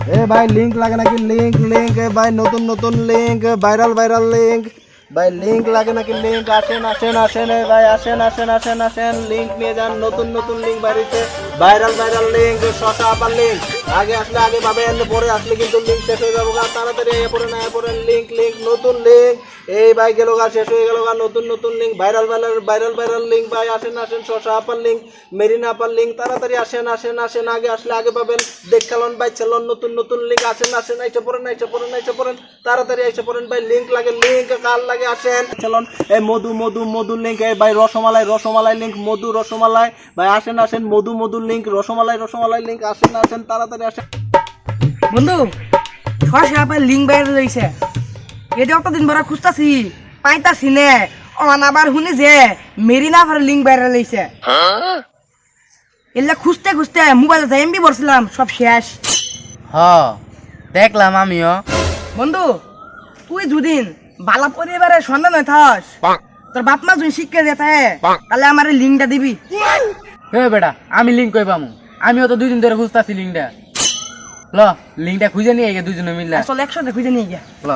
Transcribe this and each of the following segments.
এ ভাই লিঙ্ক লাগে নাকি? লিঙ্ক লিঙ্ক এ ভাই নতুন নতুন লিঙ্ক ভাইরাল ভাইরাল লিঙ্ক ভাই লিঙ্ক লাগে নাকি? লিঙ্ক আসেন আসেন আসেন ভাই আসেন আসেন আসেন আসেন। লিঙ্ক নিয়ে যান, নতুন নতুন লিঙ্ক বাড়িতে। ভাইরাল ভাইরাল লিঙ্ক শশা আবার লিঙ্ক আগে আসলে আগে পাবেন, পরে আসলে কিন্তু লিঙ্ক শেষ হয়ে যাব। তাড়াতাড়ি এ পড়েন এ পড়েন লিঙ্ক লিঙ্ক নতুন লিংক এই ভাই গেল গা, শেষ হয়ে গেল গা, নতুন নতুন link viral viral viral viral link ভাই, আসেন আসেন, শশা আপার লিংক মেরিনা আপার লিংক তাড়াতাড়ি আসেন আসেন আসেন, আগে আসলে আগে পাবেন। দেখালন ভাই চালন নতুন নতুন লিংক আসেন আসেন, আইসে পড়েন আইসে পড়েন আইসে পড়েন, তাড়াতাড়ি আইসে পড়েন, ভাই লিংক লাগে লিংক কার লাগে, আসেন। চালন এই মধু মধু মধু লিংক এই ভাই, রসমালাই রসমালাই লিংক মধু, রসমালাই, ভাই, আসেন আসেন, মধু মধু লিংক রসমালাই রসমালাই লিংক আসেন আসেন, তাড়াতাড়ি আসেন। বন্ধু ছয় সাপের লিঙ্ক বাইরে রয়েছে এটা একটা দিন বড় খুঁজতাছি পাইতাছি নে অন আবার শুনি যে মেরিনা ভার লিঙ্ক বাইরে লইছে এলে খুঁজতে খুঁজতে মোবাইলে যাই এমবি বলছিলাম সব শেষ। হ দেখলাম আমিও। বন্ধু তুই দুদিন বালা পরিবারের সন্ধান হয়ে থাস। তোর বাপ মা যদি শিক্ষা দিয়ে থাকে তাহলে আমার লিঙ্কটা দিবি। হে বেটা আমি লিঙ্ক কই পামু? আমিও তো দুই দিন ধরে খুঁজতাছি লিঙ্কটা ল লিঙ্কটা খুঁজে নিয়ে গে দুজনে মিললে। আসলে একসাথে খুঁজে নিয়ে গিয়া ল।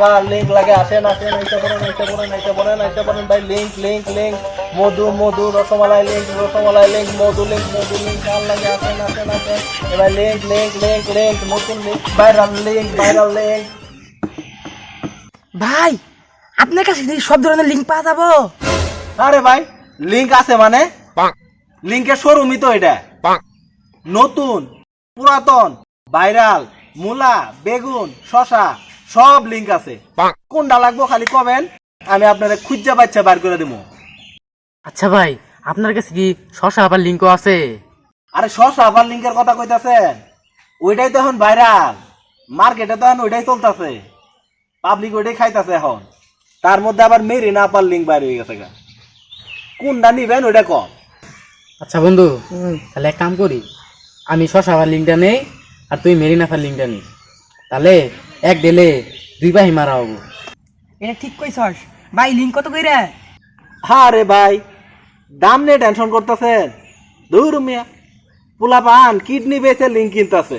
কার লিংক লাগে আসেন আসেন আইসা পড়েন আইসা পড়েন আইসা পড়েন আইসা পড়েন ভাই লিংক লিংক লিংক মধু মধু রসমালাই লিংক রসমালাই লিংক মধু লিংক মধু লিংক কার লাগে আসেন আসেন আসেন। এবার লিংক লিংক লিংক লিংক নতুন link viral link viral link ভাই আপনার কাছে সব ধরনের লিঙ্ক পাওয়া যাব? আরে ভাই লিংক আছে মানে? লিংকের শোরুমই তো এটা। নতুন পুরাতন ভাইরাল মূলা বেগুন শশা সব লিংক আছে। কোনটা লাগবো খালি কবেন আমি আপনাদের খুঁজা বাচ্চা বার করে দেবো আচ্ছা ভাই আপনার কাছে কি শশা আবার লিঙ্কও আছে? আরে শশা আবার লিঙ্কের কথা কইতাছেন? ওইটাই তো এখন ভাইরাল মার্কেটে তো এখন ওইটাই চলতেছে। পাবলিক ওইটাই খাইতাছে এখন। তার মধ্যে আবার মেরি না পার লিঙ্ক বাইরে হয়ে গেছে গা। কোনটা নিবেন ওইটা কম। আচ্ছা বন্ধু তাহলে এক কাম করি। আমি শশা আবার লিঙ্কটা নেই আর তুই মেরিনাফার লিঙ্কটা নিস তাহলে এক ডেলে দুই বাহি মারা হব। এটা ঠিক কইছস। ভাই লিঙ্ক কত কইরা? হ্যাঁ রে ভাই দাম নিয়ে টেনশন করতেছেন দূর মিয়া পোলা পান কিডনি বেচে লিঙ্ক কিনতেছে।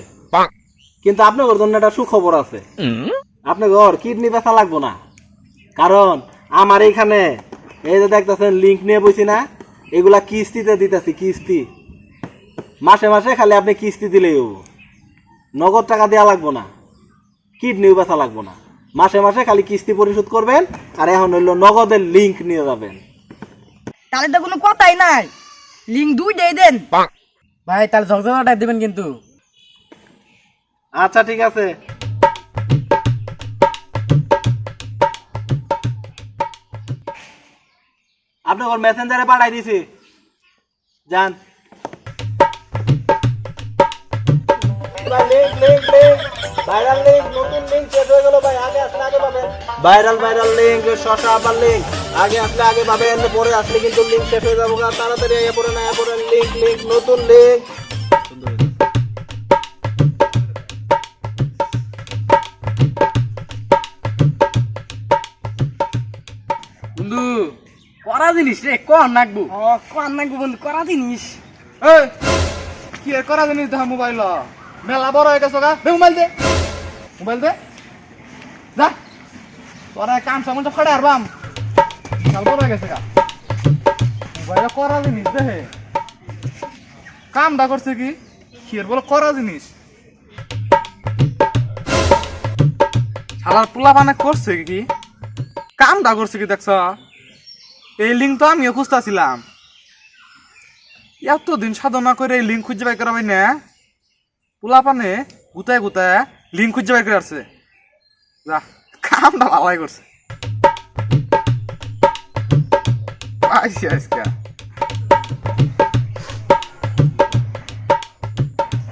কিন্তু আপনার জন্য একটা সুখবর আছে। আপনার ঘর কিডনি বেচা লাগবো না। কারণ আমার এইখানে এই যে দেখতেছেন লিঙ্ক নিয়ে বইছি না এগুলা কিস্তিতে দিতেছি কিস্তি। মাসে মাসে খালি আপনি কিস্তি দিলেই হব। নগদ টাকা দেওয়া লাগবো না। কিডনিও বেচা লাগবো না। মাসে মাসে খালি কিস্তি পরিশোধ করবেন আর এখন হইল নগদের লিঙ্ক নিয়ে যাবেন। তাহলে তো কোনো কথাই নাই। লিঙ্ক দুই দিয়ে দেন। ভাই তাহলে ঝকঝকা টাইপ দেবেন কিন্তু। আচ্ছা ঠিক আছে। আপনি ওর মেসেঞ্জারে পাঠাই দিছি। যান। ভাইরাল লিঙ্ক নতুন লিঙ্ক শেষ হয়ে গেল ভাই আগে আসলে আগে পাবেন। ভাইরাল ভাইরাল লিঙ্ক শশা আবার লিঙ্ক আগে আসলে আগে পাবেন পরে আসলে কিন্তু লিঙ্ক শেষ হয়ে যাব। তাড়াতাড়ি আগে পড়েন আগে পড়েন লিঙ্ক লিঙ্ক নতুন লিঙ্ক বন্ধু করা জিনিস রে কন নাকবু। ও কান না বন্ধু করা জিনিস। এই কি এর করা জিনিস দেখা মোবাইল মেলা বড় হয়ে গেছে গা। দে মোবাইল দে। মোবাইল দে। যা। তোরা কাম সামন তো ফাড়ে আরবাম কাল বড় হয়ে গেছে গা। মোবাইল করা জিনিস দে কামটা করছে কি? এর বলে করা জিনিস। শালার পোলা বানা করছে কি? কামটা করছে কি দেখছ? এই লিঙ্ক তো আমিও খুঁজতেছিলাম। এতদিন সাধনা করে এই লিঙ্ক খুঁজে বাই করা ভাই না। পোলা পানে গুতায় গুতায় লিঙ্ক খুঁজে বের করে আসছে যা, কামটা ভালাই করছে। আইসি আজকে